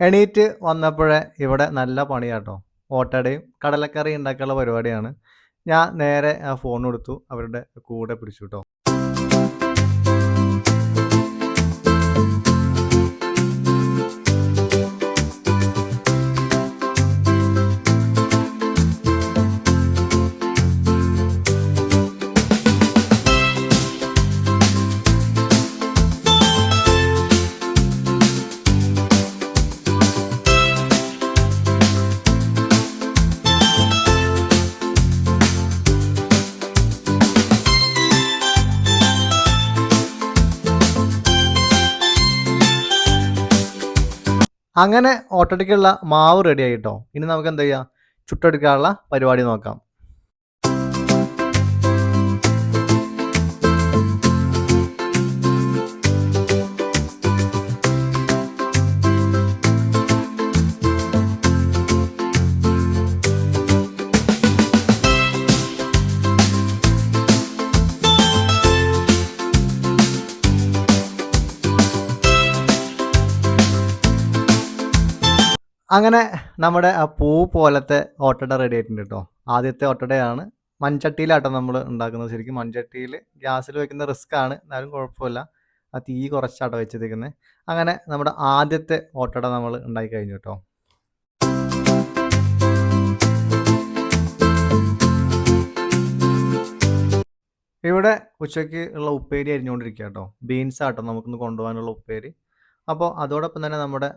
എണീറ്റ് വന്നപ്പോഴേ ഇവിടെ നല്ല പണിയാട്ടോ. ഓട്ടടയും കടലക്കറി ഉണ്ടാക്കാനുള്ള പരിപാടിയാണ്. ഞാൻ നേരെ ആ ഫോൺ കൊടുത്തു അവരുടെ കൂടെ പിടിച്ചു കേട്ടോ അങ്ങനെ ഓട്ടോടിക്കുള്ള മാവ് റെഡി ആയിട്ടോ. ഇനി നമുക്ക് എന്ത് ചെയ്യാം? ചുട്ടെടുക്കാനുള്ള പരിപാടി നോക്കാം. അങ്ങനെ നമ്മുടെ ആ പൂ പോലത്തെ ഓട്ടട റെഡി ആയിട്ടുണ്ട് കേട്ടോ ആദ്യത്തെ ഓട്ടടയാണ്. മൺചട്ടിയിലാട്ടോ നമ്മൾ ഉണ്ടാക്കുന്നത്. ശരിക്കും മൺചട്ടിയിൽ ഗ്യാസിൽ വെക്കുന്ന റിസ്ക് ആണ്. എന്നാലും കുഴപ്പമില്ല. ആ തീ കുറച്ചാട്ടോ വെച്ചിരിക്കുന്നത് അങ്ങനെ നമ്മുടെ ആദ്യത്തെ ഓട്ടട നമ്മൾ ഉണ്ടാക്കി കഴിഞ്ഞു കേട്ടോ ഇവിടെ ഉച്ചയ്ക്ക് ഉള്ള ഉപ്പേരി അരിഞ്ഞുകൊണ്ടിരിക്കുക കേട്ടോ ബീൻസ് ആട്ടോ നമുക്കിന്ന് കൊണ്ടുപോകാനുള്ള ഉപ്പേരി. അപ്പോൾ അതോടൊപ്പം തന്നെ നമ്മുടെ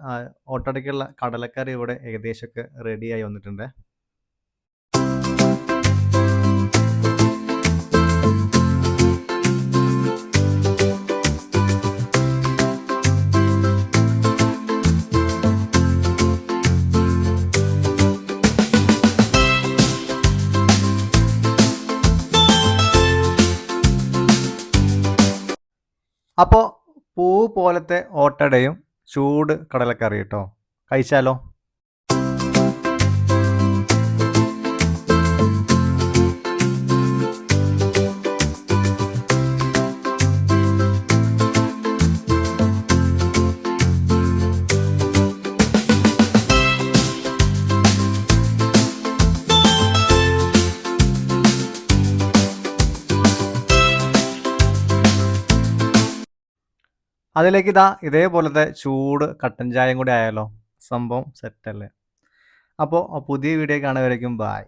ഓട്ടടയ്ക്കുള്ള കടലക്കറി ഇവിടെ ഏകദേശമൊക്കെ റെഡിയായി വന്നിട്ടുണ്ട്. അപ്പോൾ പൂ പോലത്തെ ഓട്ടടയും ചൂട് കടലക്കറി കേട്ടോ കഴിച്ചാലോ? അതിലേക്ക് ഇതാ ഇതേപോലത്തെ ചൂട് കട്ടൻ ചായയും കൂടി ആയാലോ? സംഭവം സെറ്റല്ലേ അപ്പോൾ പുതിയ വീഡിയോ കാണുന്നവരേക്കും ബായ്